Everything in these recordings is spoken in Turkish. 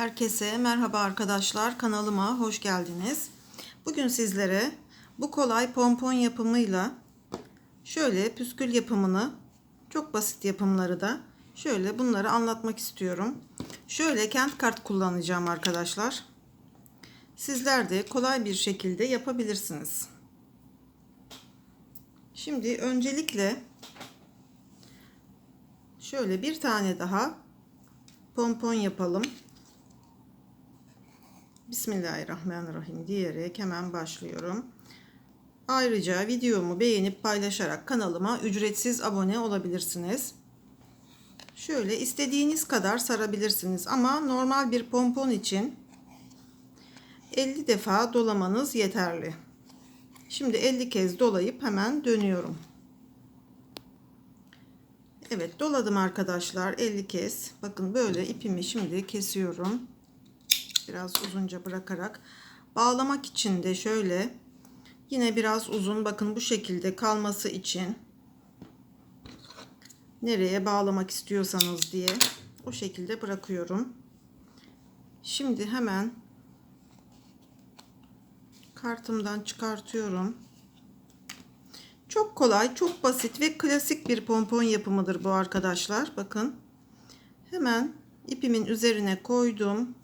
Herkese merhaba arkadaşlar kanalıma hoş geldiniz. Bugün sizlere bu kolay pompon yapımıyla şöyle püskül yapımını çok basit yapımları da şöyle bunları anlatmak istiyorum. Şöyle kent kart kullanacağım arkadaşlar. Sizler de kolay bir şekilde yapabilirsiniz. Şimdi öncelikle şöyle bir tane daha pompon yapalım. Bismillahirrahmanirrahim diyerek hemen başlıyorum. Ayrıca videomu beğenip paylaşarak kanalıma ücretsiz abone olabilirsiniz. Şöyle istediğiniz kadar sarabilirsiniz ama normal bir pompon için 50 defa dolamanız yeterli. Şimdi 50 kez dolayıp hemen dönüyorum. Evet doladım arkadaşlar 50 kez. Bakın böyle ipimi şimdi kesiyorum. Biraz uzunca bırakarak. Bağlamak için de şöyle yine biraz uzun bakın bu şekilde kalması için nereye bağlamak istiyorsanız diye o şekilde bırakıyorum. Şimdi hemen kartımdan çıkartıyorum. Çok kolay, çok basit ve klasik bir pompon yapımıdır bu arkadaşlar. Bakın. Hemen ipimin üzerine koydum.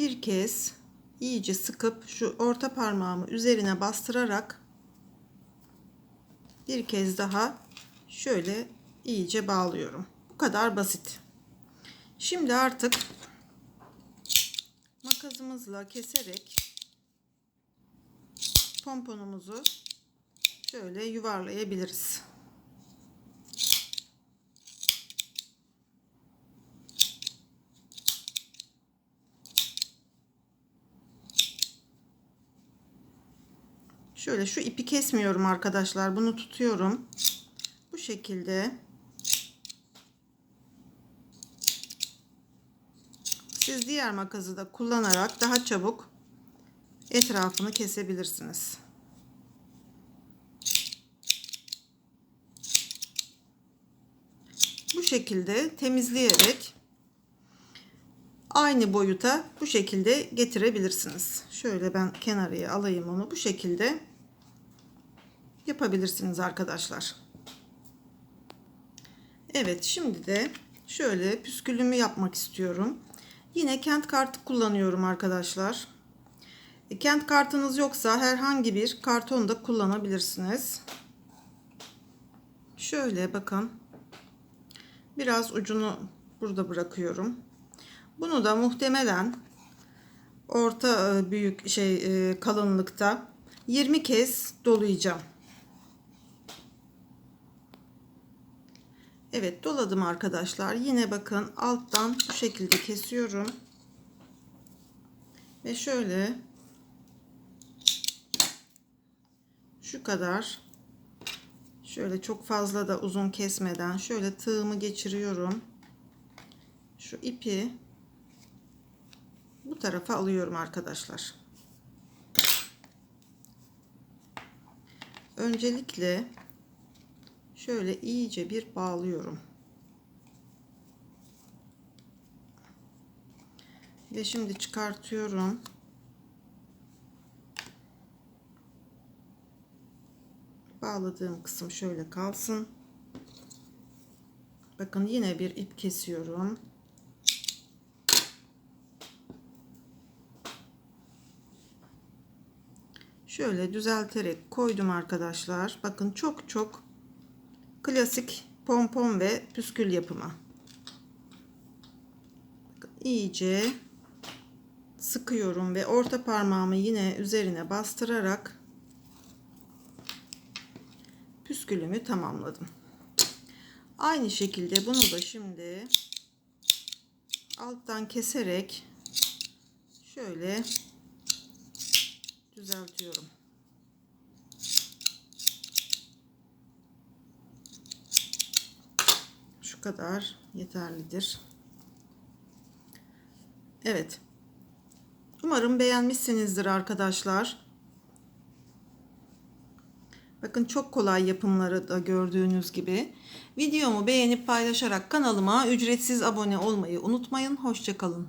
Bir kez iyice sıkıp şu orta parmağımı üzerine bastırarak bir kez daha şöyle iyice bağlıyorum. Bu kadar basit. Şimdi artık makasımızla keserek pomponumuzu şöyle yuvarlayabiliriz. Şöyle şu ipi kesmiyorum arkadaşlar. Bunu tutuyorum. Bu şekilde Siz diğer makası da kullanarak daha çabuk etrafını kesebilirsiniz. Bu şekilde temizleyerek aynı boyuta bu şekilde getirebilirsiniz. Şöyle ben kenarıya alayım onu. Bu şekilde yapabilirsiniz arkadaşlar. Evet şimdi de şöyle püskülümü yapmak istiyorum. Yine kent kartı kullanıyorum arkadaşlar. E, kent kartınız yoksa herhangi bir karton da kullanabilirsiniz. Şöyle bakın. Biraz ucunu burada bırakıyorum. Bunu da muhtemelen orta e, büyük şey e, kalınlıkta 20 kez dolayacağım. Evet doladım arkadaşlar. Yine bakın alttan bu şekilde kesiyorum. Ve şöyle şu kadar şöyle çok fazla da uzun kesmeden şöyle tığımı geçiriyorum. Şu ipi bu tarafa alıyorum arkadaşlar. Öncelikle şöyle iyice bir bağlıyorum. Ve şimdi çıkartıyorum. Bağladığım kısım şöyle kalsın. Bakın yine bir ip kesiyorum. Şöyle düzelterek koydum arkadaşlar. Bakın çok çok klasik pompon ve püskül yapımı. İyice sıkıyorum ve orta parmağımı yine üzerine bastırarak püskülümü tamamladım. Aynı şekilde bunu da şimdi alttan keserek şöyle düzeltiyorum. Şu kadar yeterlidir. Evet. Umarım beğenmişsinizdir arkadaşlar. Bakın çok kolay yapımları da gördüğünüz gibi. Videomu beğenip paylaşarak kanalıma ücretsiz abone olmayı unutmayın. Hoşçakalın.